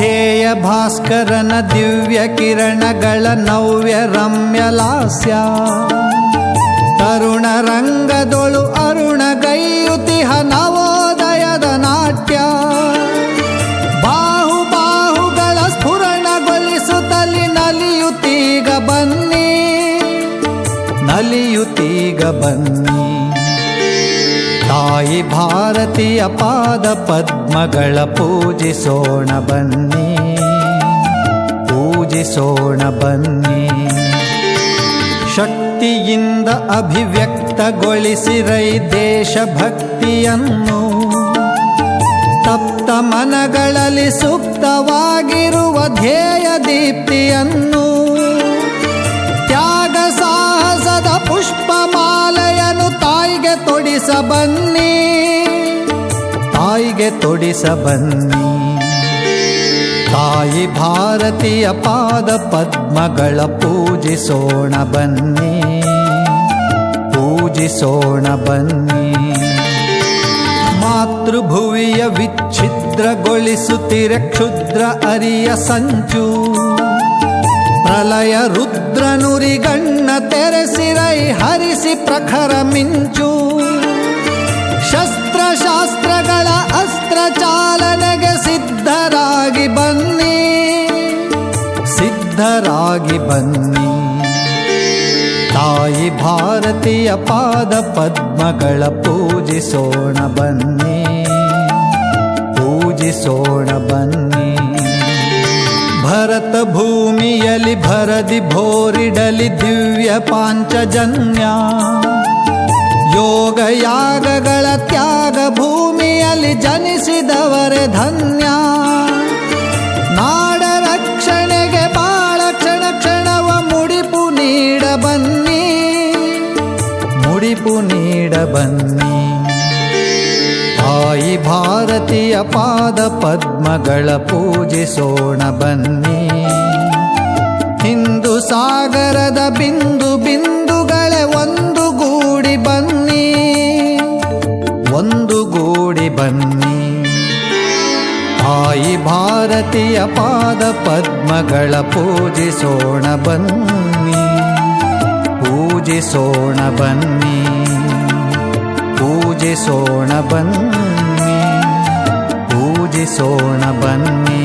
ಧ್ಯೇಯ ಭಾಸ್ಕರನ ದಿವ್ಯ ಕಿರಣಗಳ ನವ್ಯ ರಮ್ಯ ಲಾಸ್ಯ. ತರುಣ ರಂಗದೊಳು ಅರುಣ ಗೈಯುತಿಹ ನವೋದಯದ ನಾಟ್ಯ. ಬಾಹು ಬಾಹುಗಳ ಸ್ಫುರಣಗೊಳಿಸುತ್ತಲಿ ನಲಿಯುತ್ತೀಗ ಬನ್ನಿ ನಲಿಯುತ್ತೀಗ ಬನ್ನಿ. ತಾಯಿ ಭಾರತೀಯ ಪಾದ ಪದ್ಮಗಳ ಪೂಜಿಸೋಣ ಬನ್ನಿ. ಪೂಜಿಸೋಣ ಬನ್ನಿ. ಶಕ್ತಿಯಿಂದ ಅಭಿವ್ಯಕ್ತಗೊಳಿಸಿರೈ ದೇಶಭಕ್ತಿಯನ್ನು. ತಪ್ತ ಮನಗಳಲ್ಲಿ ಸೂಕ್ತವಾಗಿರುವ ಧ್ಯೇಯ ದೀಪ್ತಿಯನ್ನು. ತೊಡಿಸ ಬನ್ನಿ ತಾಯಿಗೆ ತೊಡಿಸ ಬನ್ನಿ ತಾಯಿ ಭಾರತೀಯ ಪಾದ ಪದ್ಮಗಳ ಪೂಜಿಸೋಣ ಬನ್ನಿ. ಪೂಜಿಸೋಣ ಬನ್ನಿ. ಮಾತೃಭುವಿಯ ವಿಚ್ಛಿದ್ರಗೊಳಿಸುತ್ತಿರ ಕ್ಷುದ್ರ ಅರಿಯ ಸಂಚು. ಪ್ರಲಯ ಗಣ್ಣ ತೆರೆಸಿರೈ ಹರಿಸಿ ಪ್ರಖರ ಮಿಂಚು. ಶಸ್ತ್ರಶಾಸ್ತ್ರಗಳ ಅಸ್ತ್ರ ಚಾಲನೆಗೆ ಸಿದ್ಧರಾಗಿ ಬನ್ನಿ. ಸಿದ್ಧರಾಗಿ ಬನ್ನಿ. ತಾಯಿ ಭಾರತೀಯ ಪಾದ ಪದ್ಮಗಳ ಪೂಜಿಸೋಣ ಬನ್ನಿ. ಪೂಜಿಸೋಣ ಬನ್ನಿ. ಭರತ ಭೂಮಿಯಲಿ ಭರದಿ ಭೋರಿಡಲಿ ದಿವ್ಯ ಪಾಂಚಜನ್ಯ. ಯೋಗ ಯಾಗಗಳ ತ್ಯಾಗ ಭೂಮಿಯಲ್ಲಿ ಜನಿಸಿದವರೇ ಧನ್ಯ. ನಾಡ ರಕ್ಷಣೆಗೆ ಬಾಳ ಕ್ಷಣ ಕ್ಷಣವ ಮುಡಿಪು ನೀಡ ಬನ್ನಿ, ಮುಡಿಪು ನೀಡ ಬನ್ನಿ. ತಾಯಿ ಭಾರತೀಯ ಪಾದ ಪದ್ಮಗಳ ಪೂಜಿಸೋಣ ಬನ್ನಿ. ಹಿಂದೂ ಸಾಗರದ ಬಿಂದು ಬಿಂದುಗಳೇ ಒಂದು ಗೂಡಿ ಬನ್ನಿ. ಒಂದು ಗೂಡಿ ಬನ್ನಿ. ತಾಯಿ ಭಾರತೀಯ ಪಾದ ಪದ್ಮಗಳ ಪೂಜಿಸೋಣ ಬನ್ನಿ. ಪೂಜಿಸೋಣ ಬನ್ನಿ. ಪೂಜಿಸೋಣ ಬನ್ನಿ ಪೂಜಿಸೋಣ ಬನ್ನಿ